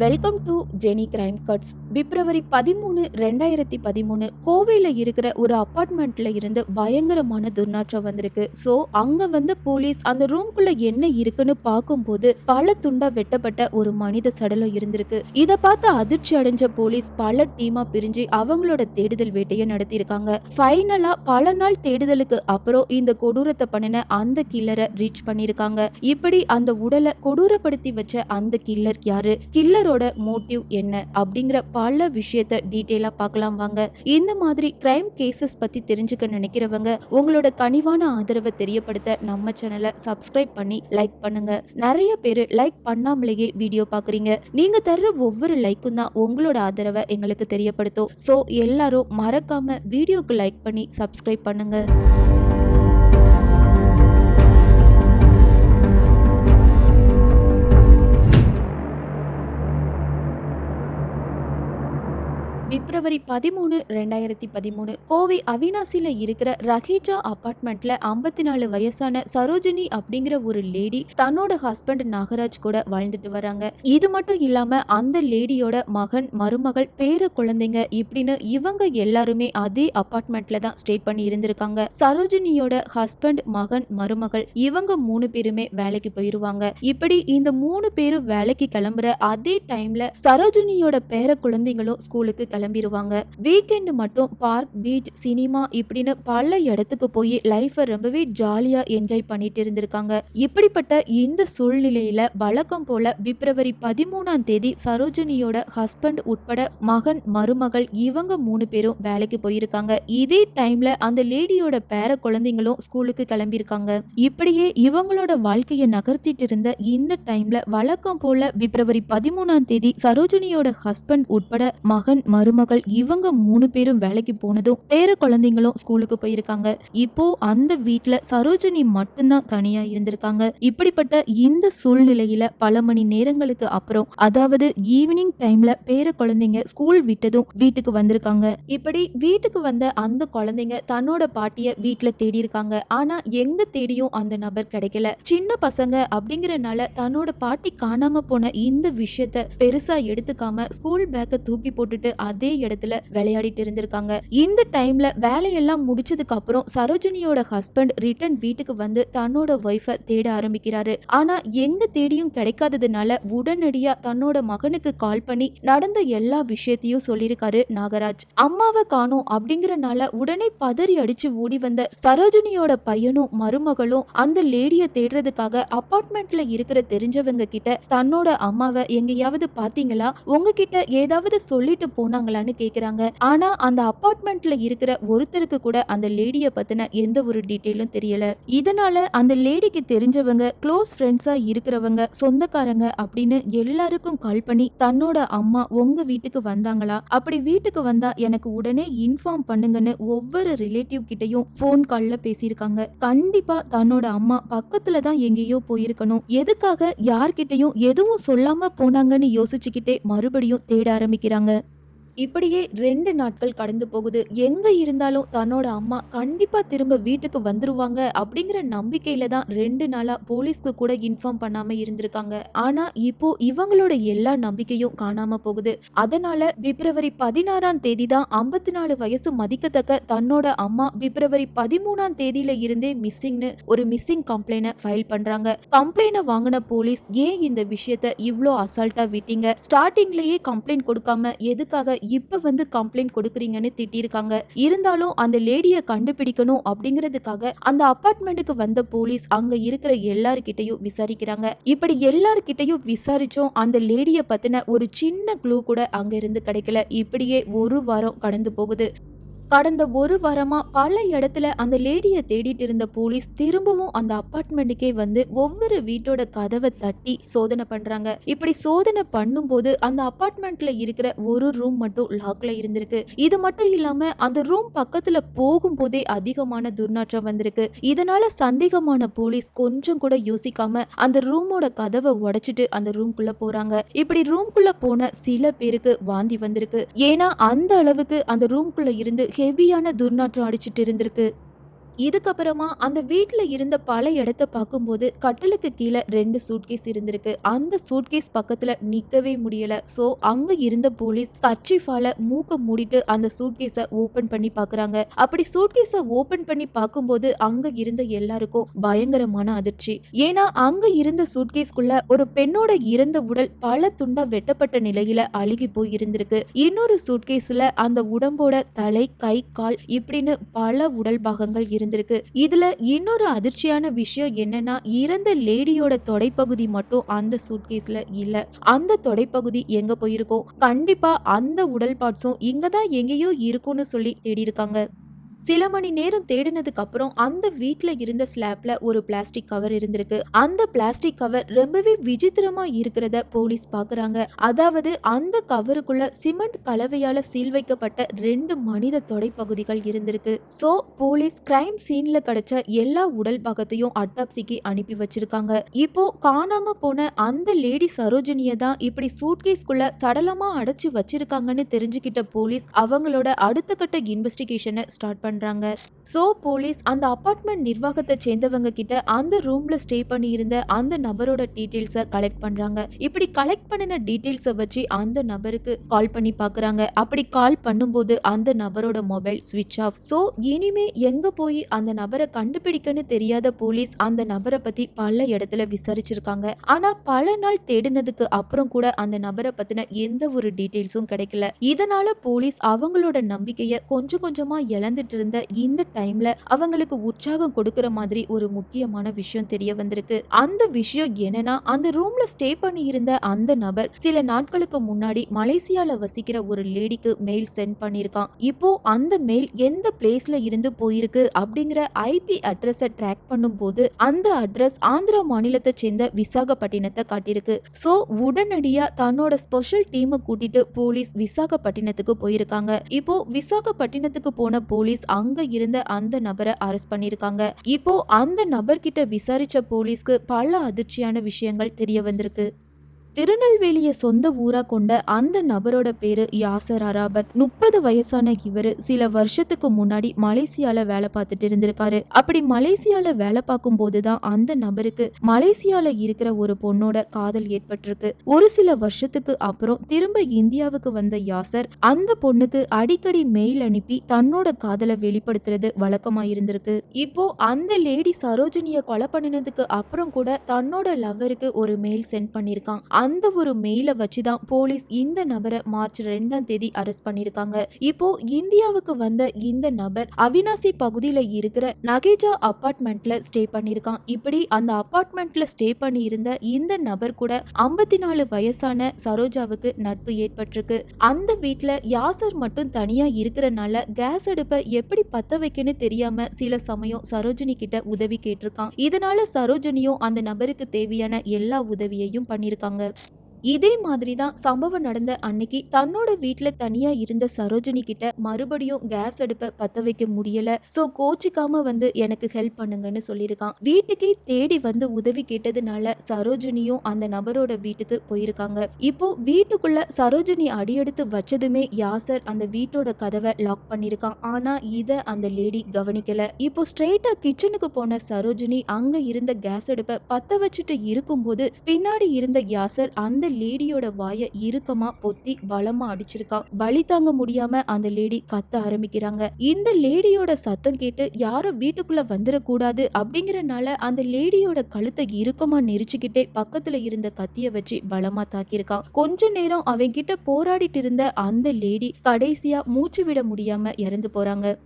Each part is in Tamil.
Welcome to Jeni crime cuts February பதிமூணு ரெண்டாயிரத்தி பதிமூணு கோவையில் இருக்கிற ஒரு அப்பார்ட்மெண்ட்ல இருந்து பயங்கரமான துர்நாற்றம் வந்திருக்கு. ஸோ அங்க வந்த போலீஸ் அந்த ரூம்குள்ள என்ன இருக்குன்னு பார்க்கும்போது பல துண்டா வெட்டப்பட்ட ஒரு மனித சடலம் இருந்திருக்கு. இதை பார்த்து அதிர்ச்சி அடைஞ்ச போலீஸ் பல டீமா பிரிஞ்சு அவங்களோட தேடுதல் வேட்டையை நடத்தியிருக்காங்க. ஃபைனலா பல நாள் தேடுதலுக்கு அப்புறம் இந்த கொடூரத்தை பண்ணின அந்த கில்லரை ரீச் பண்ணியிருக்காங்க. இப்படி அந்த உடலை கொடூரப்படுத்தி வச்ச அந்த கில்லர் யாரு? கில்லரோட மோட்டிவ் என்ன அப்படிங்கிற பல விஷயத்த டீட்டெயிலாக பார்க்கலாம் வாங்க. இந்த மாதிரி கிரைம் கேசஸ் பற்றி தெரிஞ்சுக்க நினைக்கிறவங்க உங்களோட கனிவான ஆதரவை தெரியப்படுத்த நம்ம சேனலை சப்ஸ்கிரைப் பண்ணி லைக் பண்ணுங்க. நிறைய பேர் லைக் பண்ணாமலேயே வீடியோ பார்க்குறீங்க. நீங்க தர்ற ஒவ்வொரு லைக்கும் தான் உங்களோட ஆதரவை எங்களுக்கு தெரியப்படுத்தும். ஸோ எல்லாரும் மறக்காம வீடியோக்கு லைக் பண்ணி சப்ஸ்கிரைப் பண்ணுங்க. பிப்ரவரி பதிமூணு ரெண்டாயிரத்தி பதிமூணு கோவை அவினாசியில் இருக்கிற ரஹீஜா அபார்ட்மெண்ட்ல ஐம்பத்தி நாலு வயசான சரோஜினி அப்படிங்கிற ஒரு லேடி தன்னோட ஹஸ்பண்ட் நாகராஜ் கூட வாழ்ந்துட்டு வராங்க. இது மட்டும் இல்லாம அந்த லேடியோட மகன் மருமகள் பேர குழந்தைங்க இப்படின்னு இவங்க எல்லாருமே அதே அபார்ட்மெண்ட்ல தான் ஸ்டே பண்ணி இருந்திருக்காங்க. சரோஜினியோட ஹஸ்பண்ட் மகன் மருமகள் இவங்க மூணு பேருமே வேலைக்கு போயிருவாங்க. இப்படி இந்த மூணு பேரும் வேலைக்கு கிளம்புற அதே டைம்ல சரோஜினியோட பேர குழந்தைங்களும் ஸ்கூலுக்கு கிளம்பி கிளம்பிடுவாங்க வீக்கெண்டு மட்டும் பார்க் பீச் சினிமா இப்படின்னு பல இடத்துக்கு போய் லைஃபை ரொம்பவே ஜாலியா என்ஜாய் பண்ணிட்டு இருந்திருக்காங்க. இப்படிப்பட்ட இந்த சூழ்நிலையில வழக்கம் போல பிப்ரவரி பதிமூணாம் தேதி சரோஜினியோட ஹஸ்பண்ட் உட்பட மகன் மருமகள் இவங்க மூணு பேரும் வேலைக்கு போயிருக்காங்க. இதே டைம்ல அந்த லேடியோட பேர குழந்தைங்களும் ஸ்கூலுக்கு கிளம்பியிருக்காங்க. இப்படியே இவங்களோட வாழ்க்கையை நகர்த்திட்டு இருந்த இந்த டைம்ல வழக்கம் போல பிப்ரவரி பதிமூணாம் தேதி சரோஜினியோட ஹஸ்பண்ட் உட்பட மகன் மருமகள் இவங்க மூணு பேரும் வேலைக்கு போனதும் பேர குழந்தைங்களும் ஸ்கூலுக்கு போயிருக்காங்க. இப்போ அந்த வீட்டுல சரோஜினி மட்டும்தான் தனியா இருந்திருக்காங்க. இப்படிப்பட்ட இந்த சூழ்நிலையில பல மணி நேரங்களுக்கு அப்புறம் அதாவது ஈவினிங் டைம்ல பேர குழந்தைங்க ஸ்கூல் விட்டதும் வீட்டுக்கு வந்திருக்காங்க. இப்படி வீட்டுக்கு வந்த அந்த குழந்தைங்க தன்னோட பாட்டிய வீட்டுல தேடி இருக்காங்க. ஆனா எங்க தேடியும் அந்த நபர் கிடைக்கல. சின்ன பசங்க அப்படிங்கறனால தன்னோட பாட்டி காணாம போன இந்த விஷயத்த பெருசா எடுத்துக்காம ஸ்கூல் பேக்கை தூக்கி போட்டுட்டு அதே இடத்துல விளையாடிட்டு இருந்திருக்காங்க. இந்த டைம்ல வேலையெல்லாம் முடிச்சதுக்கு அப்புறம் சரோஜினியோட ஹஸ்பண்ட் ரிட்டர்ன் வீட்டுக்கு வந்து தன்னோட ஒய்ஃபை தேட ஆரம்பிக்கிறாரு. ஆனா எங்க தேடியும் கிடைக்காததுனால உடனடியா தன்னோட மகனுக்கு கால் பண்ணி நடந்த எல்லா விஷயத்தையும் சொல்லியிருக்காரு நாகராஜ். அம்மாவை காணும் அப்படிங்கறனால உடனே பதறி அடிச்சு ஓடி வந்த சரோஜினியோட பையனும் மருமகளும் அந்த லேடிய தேடுறதுக்காக அபார்ட்மெண்ட்ல இருக்கிற தெரிஞ்சவங்க கிட்ட தன்னோட அம்மாவை எங்கேயாவது பாத்தீங்களா உங்ககிட்ட ஏதாவது சொல்லிட்டு போனாங்களா போனாங்களான்னு கேக்குறாங்க. ஆனா அந்த அபார்ட்மெண்ட்ல இருக்கிற ஒருத்தருக்கு கூட அந்த லேடிய பத்தின எந்த ஒரு டீட்டெயிலும் தெரியல. இதனால அந்த லேடிக்கு தெரிஞ்சவங்க க்ளோஸ் ஃப்ரெண்ட்ஸா இருக்கிறவங்க சொந்தக்காரங்க அப்படின்னு எல்லாருக்கும் கால் பண்ணி தன்னோட அம்மா உங்க வீட்டுக்கு வந்தாங்களா? அப்படி வீட்டுக்கு வந்தா எனக்கு உடனே இன்ஃபார்ம் பண்ணுங்கன்னு ஒவ்வொரு ரிலேட்டிவ் கிட்டையும் ஃபோன் கால்ல பேசியிருக்காங்க. கண்டிப்பா தன்னோட அம்மா பக்கத்துல தான் எங்கேயோ போயிருக்கணும். எதுக்காக யார்கிட்டயும் எதுவும் சொல்லாம போனாங்கன்னு யோசிச்சுக்கிட்டே மறுபடியும் தேட ஆரம்பிக்கிறாங்க. இப்படியே ரெண்டு நாட்கள் கடந்து போகுது. எங்க இருந்தாலும் தன்னோட அம்மா கண்டிப்பா திரும்ப வீட்டுக்கு வந்துருவாங்க அப்படிங்கிற நம்பிக்கையில தான் ரெண்டு நாளா போலீஸ்க்கு கூட இன்ஃபார்ம் பண்ணாம இருந்திருக்காங்க. ஆனா இப்போ இவங்களோட எல்லா நம்பிக்கையும் காணாம போகுது. அதனால பிப்ரவரி பதினாறாம் தேதி தான் ஐம்பத்தி நாலு வயசு மதிக்கத்தக்க தன்னோட அம்மா பிப்ரவரி பதிமூணாம் தேதியில இருந்தே மிஸ்ஸிங்னு ஒரு மிஸ்ஸிங் கம்ப்ளைண்ட ஃபைல் பண்றாங்க. கம்ப்ளைண்ட வாங்கின போலீஸ் ஏன் இந்த விஷயத்த இவ்வளோ அசால்ட்டா விட்டீங்க? ஸ்டார்டிங்லயே கம்ப்ளைண்ட் கொடுக்காம எதுக்காக இப்போ வந்து கம்ப்ளைண்ட் கொடுக்குறீங்கன்னு திட்டிருக்காங்க. இருந்தாலும் அந்த லேடியை கண்டுபிடிக்கணும் அப்படிங்கிறதுக்காக அந்த அபார்ட்மெண்ட்டுக்கு வந்த போலீஸ் அங்க இருக்கிற எல்லார்கிட்டயும் விசாரிக்கிறாங்க. இப்படி எல்லார்கிட்டயும் விசாரிச்சோம் அந்த லேடியை பத்தின ஒரு சின்ன க்ளூ கூட அங்க இருந்து கிடைக்கல. இப்படியே ஒரு வாரம் கடந்து போகுது. கடந்த ஒரு வாரமா பல இடத்துல அந்த லேடியை தேடிட்டு இருந்த போலீஸ் திரும்பவும் அந்த அப்பார்ட்மெண்ட்டுக்கே வந்து ஒவ்வொரு வீட்டோட கதவை தட்டி சோதனை பண்றாங்க. இப்படி சோதனை பண்ணும்போது அந்த அப்பார்ட்மெண்ட்ல இருக்கிற ஒரு ரூம் மட்டும் லாக்ல இருந்திருக்கு. இது மட்டும் இல்லாம அந்த ரூம் பக்கத்துல போகும்போதே அதிகமான துர்நாற்றம் வந்திருக்கு. இதனால சந்தேகமான போலீஸ் கொஞ்சம் கூட யோசிக்காம அந்த ரூமோட கதவை உடைச்சிட்டு அந்த ரூம்குள்ள போறாங்க. இப்படி ரூம்குள்ள போன சில பேருக்கு வாந்தி வந்திருக்கு. ஏன்னா அந்த அளவுக்கு அந்த ரூம்குள்ள இருந்து ஹெவியான துர்நாற்றம் அடிச்சிட்டு இருந்திருக்கு. இதுக்கப்புறமா அந்த வீட்டில் இருந்த பல இடத்த பார்க்கும்போது கட்டலுக்கு கீழே ரெண்டு சூட்கேஸ் இருந்திருக்கு. அந்த சூட்கேஸ் பக்கத்தில் நிற்கவே முடியல. ஸோ அங்கே இருந்த போலீஸ் கர்ச்சிஃபால மூக்க மூடிட்டு அந்த சூட்கேஸை ஓப்பன் பண்ணி பார்க்குறாங்க அப்படி சூட்கேஸை ஓப்பன் பண்ணி பார்க்கும்போது அங்கே இருந்த எல்லாருக்கும் பயங்கரமான அதிர்ச்சி. ஏன்னா அங்கே இருந்த சூட்கேஸ்க்குள்ள ஒரு பெண்ணோட இறந்த உடல் பல துண்டா வெட்டப்பட்ட நிலையில அழுகி போய் இருந்திருக்கு. இன்னொரு சூட்கேஸ்ல அந்த உடம்போட தலை கை கால் இப்படின்னு பல உடல் பாகங்கள் இருந்திருக்கு. இதுல இன்னொரு அதிர்ச்சியான விஷயம் என்னன்னா இறந்த லேடியோட தொடைப்பகுதி மட்டும் அந்த சூட்கேஸ்ல இல்ல. அந்த தொடைப்பகுதி எங்க போயிருக்கோம்? கண்டிப்பா அந்த உடல் பார்ட்ஸும் இங்கதான் எங்கேயோ இருக்கும்னு சொல்லி தேடி இருக்காங்க சில மணி நேரம் தேடினதுக்கு அப்புறம் அந்த வீட்டில் இருந்த ஸ்லாப்ல ஒரு பிளாஸ்டிக் கவர் இருந்திருக்கு. அந்த பிளாஸ்டிக் கவர் ரொம்பவே விசித்திரமா இருக்கிறத போலீஸ் பாக்குறாங்க. அதாவது அந்த கவருக்குள்ள சிமெண்ட் கலவையால சீல் வைக்கப்பட்ட ரெண்டு மனித தொடைப்பகுதிகள் இருந்திருக்கு. சோ போலீஸ் கிரைம் சீன்ல கிடைச்ச எல்லா உடல் பாகத்தையும் அட்டாப்சிக்கு அனுப்பி வச்சிருக்காங்க. இப்போ காணாம போன அந்த லேடி சரோஜினிய தான் இப்படி சூட்கேஸ்குள்ள சடலமா அடைச்சு வச்சிருக்காங்கன்னு தெரிஞ்சுக்கிட்ட போலீஸ் அவங்களோட அடுத்த கட்ட இன்வெஸ்டிகேஷனை ஸ்டார்ட் பண்ண பண்ணுறாங்க ஸோ போலீஸ் அந்த அபார்ட்மெண்ட் நிர்வாகத்தை சேர்ந்தவங்க கிட்ட அந்த ரூம்ல ஸ்டே பண்ணி இருந்த அந்த நபரோட டீட்டெயில்ஸை கலெக்ட் பண்றாங்க. இப்படி கலெக்ட் பண்ணின டீட்டெயில்ஸை வச்சு அந்த நபருக்கு கால் பண்ணி பார்க்குறாங்க அப்படி கால் பண்ணும்போது அந்த நபரோட மொபைல் ஸ்விட்ச் ஆஃப் ஸோ இனிமே எங்க போய் அந்த நபரை கண்டுபிடிக்கன்னு தெரியாத போலீஸ் அந்த நபரை பத்தி பல இடத்துல விசாரிச்சிருக்காங்க. ஆனா பல நாள் தேடினதுக்கு அப்புறம் கூட அந்த நபரை பத்தின எந்த ஒரு டீட்டெயில்ஸும் கிடைக்கல. இதனால போலீஸ் அவங்களோட நம்பிக்கையை கொஞ்சம் கொஞ்சமா இழந்துட்டு இருந்த இந்த டைம்ல அவங்களுக்கு உற்சாகம் கொடுக்கிற மாதிரி ஒரு முக்கியமான விஷயம் தெரிய வந்திருக்கு. அந்த விஷயம் என்னன்னா அந்த ரூம்ல ஸ்டே பண்ணி இருந்த அந்த நபர் சில நாட்களுக்கு முன்னாடி மலேசியால வசிக்கிற ஒரு லேடிக்கு மெயில் சென்ட் பண்ணிருக்கான் இப்போ அந்த மெயில் எந்த பிளேஸ்ல இருந்து போயிருக்கு அப்படிங்கிற ஐபி அட்ரஸை ட்ராக் பண்ணும்போது அந்த அட்ரஸ் ஆந்திரா மாநிலத்தை சேர்ந்த விசாகப்பட்டினத்தை காட்டியிருக்கு. சோ உடனடியா தன்னோட ஸ்பெஷல் டீமை கூட்டிட்டு போலீஸ் விசாகப்பட்டினத்துக்கு போயிருக்காங்க. இப்போ விசாகப்பட்டினத்துக்கு போன போலீஸ் அங்க இருந்த அந்த நபரை அரெஸ்ட் பண்ணிருக்காங்க இப்போ அந்த நபர்கிட்ட விசாரிச்ச போலீஸ்க்கு பல அதிர்ச்சியான விஷயங்கள் தெரிய வந்திருக்கு. திருநெல்வேலியை சொந்த ஊரா கொண்ட அந்த நபரோட பேரு யாசர் அராபத். முப்பது வயசான இவரு சில வருஷத்துக்கு முன்னாடி மலேசியால வேலை பார்த்துட்டு இருந்திருக்காரு. அப்படி மலேசியால வேலை பார்க்கும் போதுதான் அந்த நபருக்கு மலேசியால இருக்கிற ஒரு பொண்ணோட காதல் ஏற்பட்டிருக்கு. ஒரு சில வருஷத்துக்கு அப்புறம் திரும்ப இந்தியாவுக்கு வந்த யாசர் அந்த பொண்ணுக்கு அடிக்கடி மெயில் அனுப்பி தன்னோட காதலை வெளிப்படுத்துறது வழக்கமா இருந்திருக்கு. இப்போ அந்த லேடி சரோஜினிய கொலை பண்ணினதுக்கு அப்புறம் கூட தன்னோட லவ்வருக்கு ஒரு மெயில் சென்ட் பண்ணிருக்கான் அந்த ஒரு மெயிலை வச்சுதான் போலீஸ் இந்த நபரை மார்ச் ரெண்டாம் தேதி அரெஸ்ட் பண்ணிருக்காங்க இப்போ இந்தியாவுக்கு வந்த இந்த நபர் அவினாசி பகுதியில இருக்கிற நகேஜா அபார்ட்மெண்ட்ல ஸ்டே பண்ணிருக்கான் இப்படி அந்த அபார்ட்மெண்ட்ல ஸ்டே பண்ணி இருந்த இந்த நபர் கூட ஐம்பத்தி நாலு வயசான சரோஜாவுக்கு நட்பு ஏற்பட்டிருக்கு. அந்த வீட்டில் யாசர் மட்டும் தனியா இருக்கிறனால கேஸ் அடுப்பை எப்படி பத்த வைக்கன்னு தெரியாம சில சமயம் சரோஜினி கிட்ட உதவி கேட்டிருக்கான். இதனால சரோஜினியும் அந்த நபருக்கு தேவையான எல்லா உதவியையும் பண்ணிருக்காங்க இதே மாதிரி தான் சம்பவம் நடந்த அன்னைக்கு தன்னோட வீட்டில் தனியா இருந்த சரோஜினி கிட்ட மறுபடியும் கேஸ் அடுப்பை பத்த வைக்க முடியல. சோ கோச்சிக்காம வந்து எனக்கு ஹெல்ப் பண்ணுங்கன்னு சொல்லியிருக்கான். வீட்டுக்கே தேடி வந்து உதவி கேட்டதுனால சரோஜினியும் அந்த நபரோட வீட்டுக்கு போயிருக்காங்க. இப்போ வீட்டுக்குள்ள சரோஜினி அடியெடுத்து வச்சதுமே யாசர் அந்த வீட்டோட கதவை லாக் பண்ணிருக்கான் ஆனா இத அந்த லேடி கவனிக்கல. இப்போ ஸ்ட்ரெயிட்டா கிச்சனுக்கு போன சரோஜினி அங்க இருந்த கேஸ் அடுப்பை பத்த வச்சுட்டு இருக்கும்போது பின்னாடி இருந்த யாசர் அந்த லேடியோட வாயை இறுக்கமா பொத்தி பலமா அடிச்சிருக்கான் வலி தாங்க முடியாம அந்த லேடி கத்த ஆரம்பிக்கிறாங்க. இந்த லேடியோட சத்தம் கேட்டு யாரும் வீட்டுக்குள்ள வந்துடக்கூடாது அப்படிங்கறனால அந்த லேடியோட கழுத்தை இறுக்கமா நெரிச்சுக்கிட்டே பக்கத்துல இருந்த கத்திய வச்சு பலமா தாக்கியிருக்கான் கொஞ்ச நேரம் அவங்க கிட்ட போராடிட்டு இருந்த அந்த லேடி கடைசியா மூச்சு விட முடியாம இறந்து போறாங்க.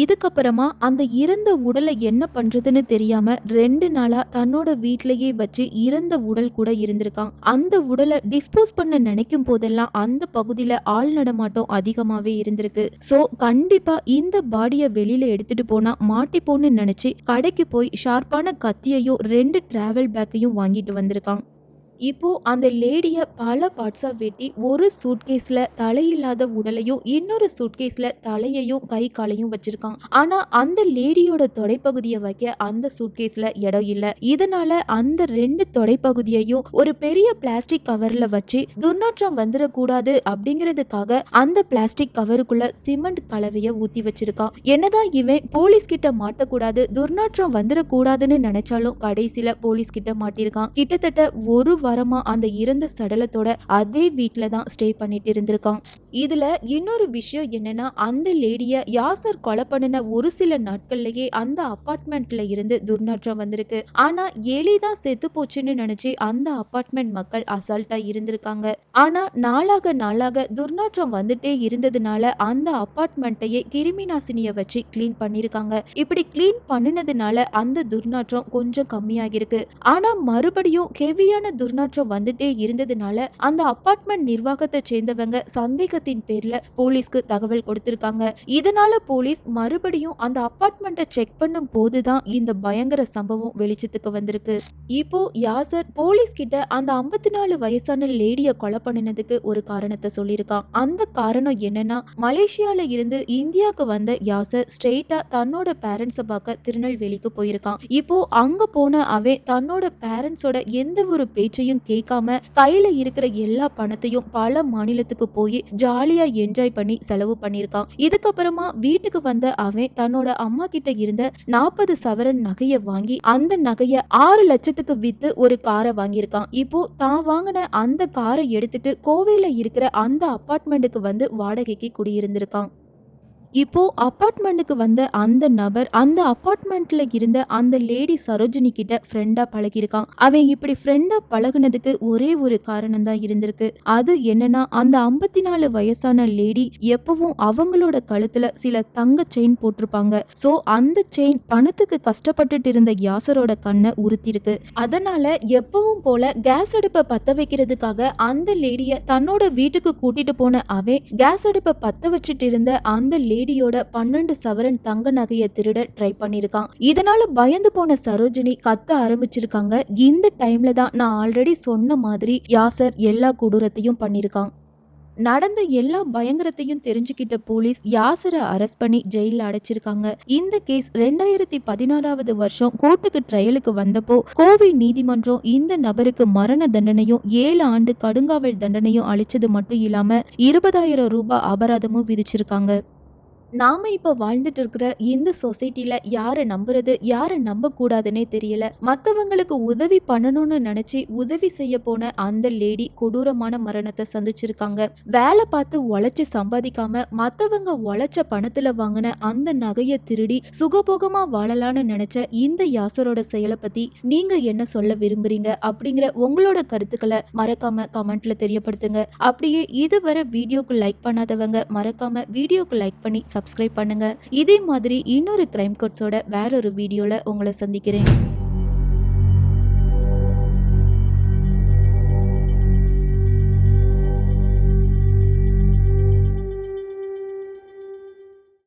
இதுக்கப்புறமா அந்த இறந்த உடலை என்ன பண்றதுன்னு தெரியாம ரெண்டு நாளா தன்னோட வீட்லயே வச்சு இறந்த உடல் கூட இருந்திருக்கான். அந்த உடலை டிஸ்போஸ் பண்ண நினைக்கும் போதெல்லாம் அந்த பகுதியில ஆள் நடமாட்டம் அதிகமாவே இருந்திருக்கு. சோ கண்டிப்பா இந்த பாடியை வெளியில எடுத்துட்டு போனா மாட்டிப்போன்னு நினைச்சு கடைக்கு போய் ஷார்ப்பான கத்தியையும் ரெண்டு டிராவல் பேக்கையும் வாங்கிட்டு வந்திருக்கான். இப்போ அந்த லேடியை பல பார்ட்ஸாக வெட்டி ஒரு சூட்கேஸில் தலையில்லாத உடலையும் இன்னொரு சூட்கேஸில் தலையையும் கை காலையும் வச்சிருக்கான். ஆனால் அந்த லேடியோட தொடைப்பகுதியை வைக்க அந்த சூட்கேஸில் இடம் இல்லை. இதனால் அந்த ரெண்டு தொடைப்பகுதியையும் ஒரு பெரிய பிளாஸ்டிக் கவரில் வச்சு துர்நாற்றம் வந்துடக்கூடாது அப்படிங்கிறதுக்காக அந்த பிளாஸ்டிக் கவருக்குள்ள சிமெண்ட் கலவையை ஊற்றி வச்சிருக்கான். என்னதான் இவன் போலீஸ் கிட்ட மாட்டக்கூடாது துர்நாற்றம் வந்துடக்கூடாதுன்னு நினைச்சாலும் கடைசியில் போலீஸ் கிட்ட மாட்டியிருக்கான் கிட்டத்தட்ட ஒரு வாரமா அந்த இறந்த சடலத்தோட அதே வீட்டில் தான் ஸ்டே பண்ணிட்டு இருந்திருக்கான் இதுல இன்னொரு விஷயம் என்னன்னா அந்த லேடிய யாசர் கொலை பண்ணின ஒரு சில நாட்கள்லயே அந்த அப்பார்ட்மெண்ட்ல இருந்து துர்நாற்றம் வந்திருக்கு ஆனா எலி தான் செத்து போச்சுன்னு நினைச்சு அந்த அப்பார்ட்மெண்ட் மக்கள் அசால்ட்டா இருந்திருக்காங்க ஆனா நாளாக நாளாக துர்நாற்றம் வந்துட்டே இருந்ததுனால அந்த அப்பார்ட்மெண்ட்டையே கிருமி நாசினிய வச்சு கிளீன் பண்ணிருக்காங்க இப்படி கிளீன் பண்ணினதுனால அந்த துர்நாற்றம் கொஞ்சம் கம்மியாகிருக்கு ஆனா மறுபடியும் ஹெவியான துர் துர்நாற்றம் வந்துட்டே இருந்ததுனால அந்த அபார்ட்மெண்ட் நிர்வாகத்தை சேர்ந்தவங்க சந்தேகத்தின் பேர்ல போலீஸ்க்கு தகவல் கொடுத்திருக்காங்க. இதனால போலீஸ் மறுபடியும் அந்த அபார்ட்மெண்ட்டை செக் பண்ணும் போதுதான் இந்த பயங்கர சம்பவம் வெளிச்சத்துக்கு வந்திருக்கு. இப்போ யாசர் போலீஸ் கிட்ட அந்த ஐம்பத்தி நாலு வயசான லேடிய கொலை பண்ணினதுக்கு ஒரு காரணத்தை சொல்லியிருக்கான் அந்த காரணம் என்னன்னா மலேசியால இருந்து இந்தியாவுக்கு வந்த யாசர் ஸ்ட்ரெயிட்டா தன்னோட பேரண்ட்ஸை பார்க்க திருநெல்வேலிக்கு போயிருக்கான். இப்போ அங்க போன அவன் தன்னோட பேரண்ட்ஸோட எந்த ஒரு பேச்சையும் கேட்காம கையில இருக்கிற எல்லா பணத்தையும் பல மாநிலத்துக்கு போய் ஜாலியா என்ஜாய் பண்ணி செலவு பண்ணியிருக்கான். இதுக்கப்புறமா வீட்டுக்கு வந்த அவன் தன்னோட அம்மா கிட்ட இருந்த நாற்பது சவரன் நகையை வாங்கி அந்த நகையை ஆறு லட்சத்துக்கு வித்து ஒரு காரை வாங்கியிருக்கான். இப்போ தான் வாங்கின அந்த காரை எடுத்துட்டு கோவையில இருக்கிற அந்த அப்பார்ட்மெண்ட்டுக்கு வந்து வாடகைக்கு குடியிருந்திருக்கான். இப்போ அப்பார்ட்மெண்ட்டுக்கு வந்த அந்த நபர் அந்த அப்பார்ட்மெண்ட்ல இருந்த அந்த லேடி சரோஜினி கிட்ட ஃப்ரெண்டா பழகியிருக்கான். அவன் இப்படி ஃப்ரெண்டா பழகுனதுக்கு ஒரே ஒரு காரணம் தான் இருந்திருக்கு. அது என்னன்னா அந்த ஐம்பத்தி நாலு வயசான லேடி எப்பவும் அவங்களோட கழுத்துல சில தங்க செயின் போட்டிருப்பாங்க. சோ அந்த செயின் பணத்துக்கு கஷ்டப்பட்டுட்டு இருந்த யாசரோட கண்ணை உறுத்திருக்கு அதனால எப்பவும் போல கேஸ் அடுப்பை பத்த வைக்கிறதுக்காக அந்த லேடிய தன்னோட வீட்டுக்கு கூட்டிட்டு போன அவன் கேஸ் அடுப்பை பத்த வச்சுட்டு இருந்த அந்த லேடி லேடியோட பன்னெண்டு சவரன் தங்க நகையை திருட ட்ரை பண்ணியிருக்கான் இதனால பயந்து போன சரோஜினி கத்த ஆரம்பிச்சிருக்காங்க. இந்த டைம்ல தான் நான் ஆல்ரெடி சொன்ன மாதிரி யாசர் எல்லா கொடூரத்தையும் பண்ணியிருக்கான் நடந்த எல்லா பயங்கரத்தையும் தெரிஞ்சுக்கிட்ட போலீஸ் யாசரை அரெஸ்ட் பண்ணி ஜெயில அடைச்சிருக்காங்க. இந்த கேஸ் ரெண்டாயிரத்தி பதினாறாவது வருஷம் கோர்ட்டுக்கு ட்ரையலுக்கு வந்தப்போ கோவை நீதிமன்றம் இந்த நபருக்கு மரண தண்டனையும் ஏழு ஆண்டு கடுங்காவல் தண்டனையும் அளிச்சது மட்டும் இல்லாம இருபதாயிரம் ரூபாய் அபராதமும் விதிச்சிருக்காங்க. நாம இப்போ வாழ்ந்துட்டு இருக்கிற இந்த சொசைட்டில யாரை நம்புறது யாரை நம்ப கூடாதுன்னே தெரியல. மற்றவங்களுக்கு உதவி பண்ணணும்னு நினைச்சு உதவி செய்ய போன அந்த லேடி கொடூரமான மரணத்தை சந்திச்சிருக்காங்க. வேலை பார்த்து உழைச்சி சம்பாதிக்காம மற்றவங்க உழைச்ச பணத்துல வாங்கின அந்த நகையை திருடி சுகபோகமா வாழலாம்னு நினைச்ச இந்த யாசரோட செயலை பத்தி நீங்க என்ன சொல்ல விரும்புறீங்க அப்படிங்கிற உங்களோட கருத்துக்களை மறக்காம கமெண்ட்ல தெரியப்படுத்துங்க. அப்படியே இதுவரை வீடியோக்கு லைக் பண்ணாதவங்க மறக்காம வீடியோக்கு லைக் பண்ணி சப்ஸ்கிரைப் பண்ணுங்க. இதே மாதிரி இன்னொரு கிரைம் கோட்ஸோட வேற ஒரு உங்களை சந்திக்கிறேன்.